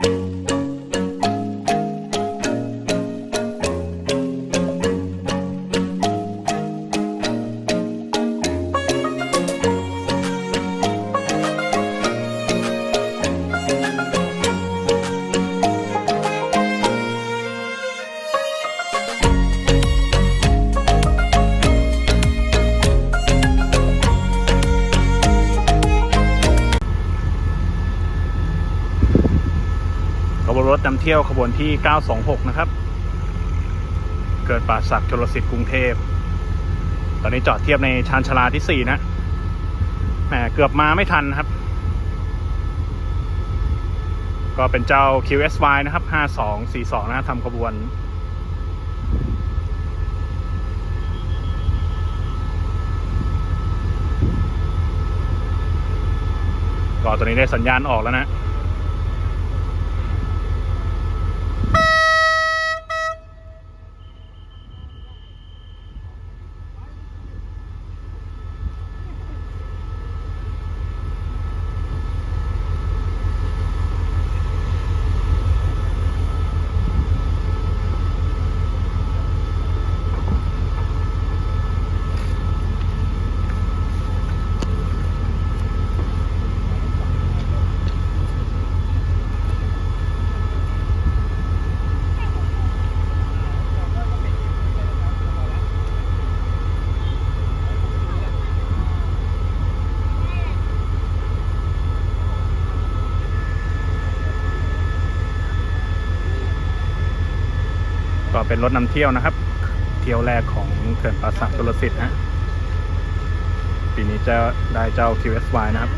ข ถนำเที่ยวขบวนที่ 926 นะครับ เกิดป่าศักดิ์ชลสิทธิ์กรุงเทพ ตอนนี้จอดเทียบในชานชาลาที่ 4 นะ แหม เกือบมาไม่ทันครับ ก็เป็นเจ้า QSY นะครับ 5242 นะทำขบวนก็ตอนนี้ได้สัญญาณออกแล้วนะ ก็เป็นรถนำเที่ยวนะครับ เที่ยวแรกของเขื่อนป่าสักชลสิทธิ์นะปีนี้จะได้เจ้า QSY นะครับ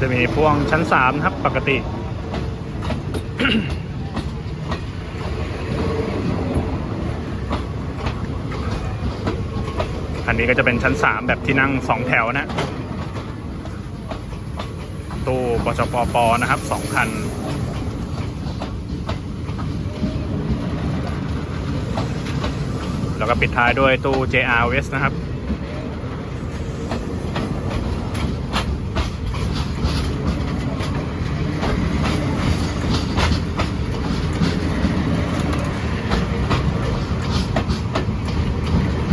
จะมีพ่วงชั้น3นะครับปกติ อันนี้ก็จะเป็นชั้น3แบบที่นั่ง2แถวนะ ตู้ปจปปนะครับ2คันแล้วก็ปิดท้ายด้วยตู้ JR West นะครับ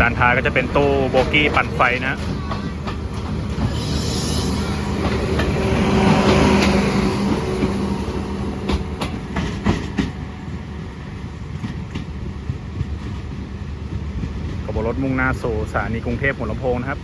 ด้านท้ายก็จะเป็นตู้โบกี้ปั่นไฟนะขบวนรถมุ่งหน้าสู่สถานีกรุงเทพหัวลำโพงนะครับ